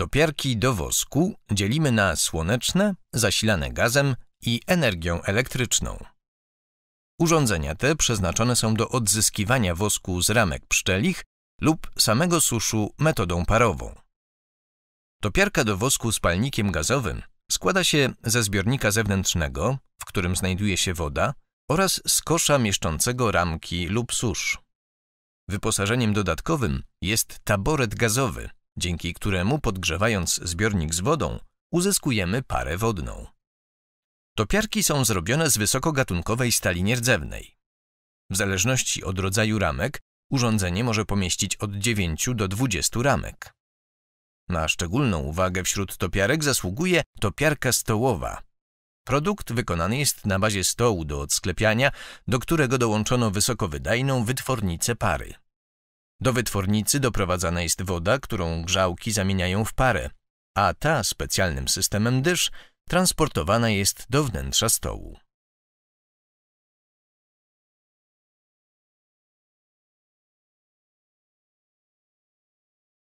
Topiarki do wosku dzielimy na słoneczne, zasilane gazem i energią elektryczną. Urządzenia te przeznaczone są do odzyskiwania wosku z ramek pszczelich lub samego suszu metodą parową. Topiarka do wosku z palnikiem gazowym składa się ze zbiornika zewnętrznego, w którym znajduje się woda, oraz z kosza mieszczącego ramki lub susz. Wyposażeniem dodatkowym jest taboret gazowy, dzięki któremu podgrzewając zbiornik z wodą uzyskujemy parę wodną. Topiarki są zrobione z wysokogatunkowej stali nierdzewnej. W zależności od rodzaju ramek urządzenie może pomieścić od 9 do 20 ramek. Na szczególną uwagę wśród topiarek zasługuje topiarka stołowa. Produkt wykonany jest na bazie stołu do odsklepiania, do którego dołączono wysokowydajną wytwornicę pary. Do wytwornicy doprowadzana jest woda, którą grzałki zamieniają w parę, a ta specjalnym systemem dysz transportowana jest do wnętrza stołu.